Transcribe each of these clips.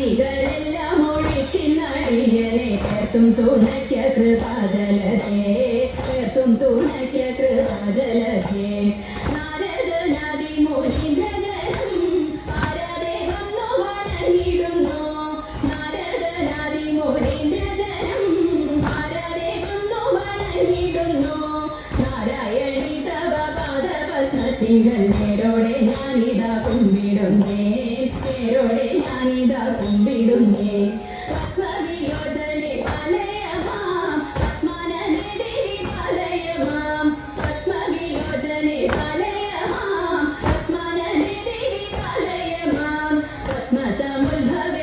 ശക്തികളെല്ലാം ഒഴിച്ചിന്നടിയനെ ചേർത്തും തുണയ്ക്ക കൃപാജലത്തെ ചേർത്തും തുണയ്ക്ക കൃപാജല പാദപത്മത്തികൾ നേരോടെ ഞാനിതാ കുമ്പിടുന്നേ. നേരോടെ ഞാനിതാ കുമ്പിടുന്നേ. പത്മവിലോചനെ പലയമാം. പത്മാനനദേവി പലയമാം. പത്മവിലോചനെ പലയമാം. പത്മാനനദേവി പലയമാം. പത്മസമുദ്ഭവേ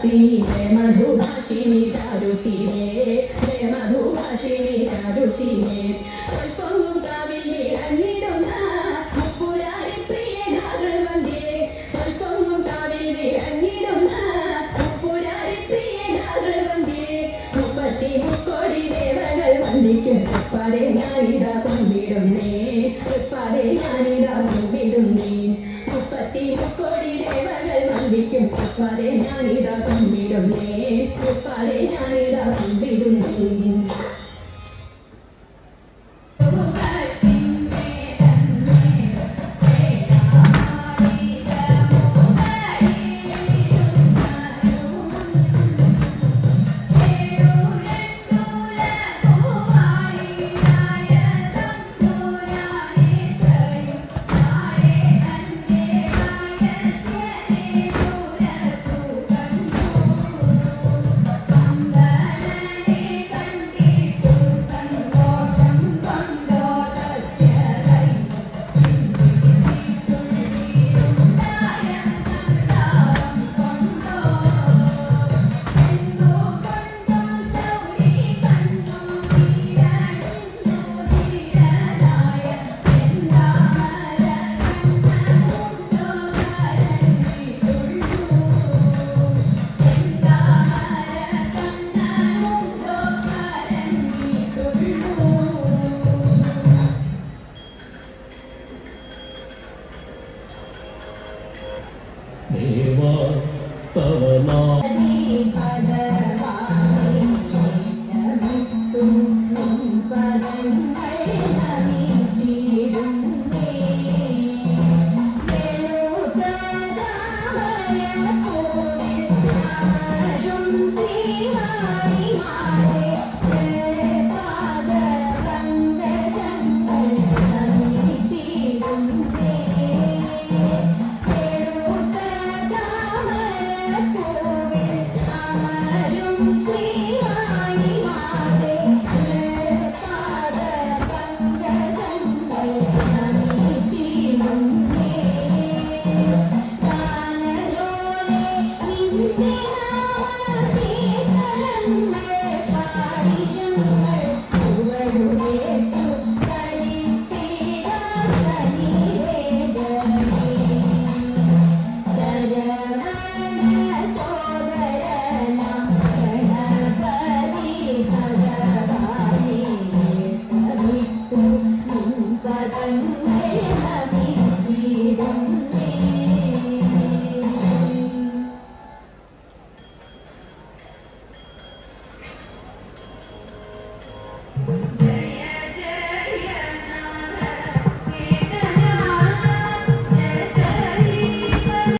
മധുഭാഷിണി ചാരുശീലേ ജയ മധുഭാഷിണി ചാരുശീലേ സ്വൽപ്പവും കാവിൽ വിളങ്ങിടുന്ന മുപ്പുരാരി പ്രിയ ഘാതവന്ദേ സ്വൽപ്പവും കാവിൽ വിളങ്ങിടുന്ന മുപ്പുരാരി പ്രിയ ഘാതവന്ദേ മുപ്പത്തി മുക്കോടി ദേവകൾ വന്ദിക്കും തൃപ്പാരെ ഞാനിതാ കൊണ്ടിടുന്നേ തൃപ്പാരെ ഞാനിതാ കൊണ്ടിടുന്നേ മുപ്പത്തി മുക്കോടി ദേവകൾ തൃപ്പാരെ ഞാനിതാ കൊണ്ടിടുന്നേ. തൃപ്പാരെ ഞാനിതാ കൊണ്ടിടുന്നേ. ദേവാ തവനാ Yeah.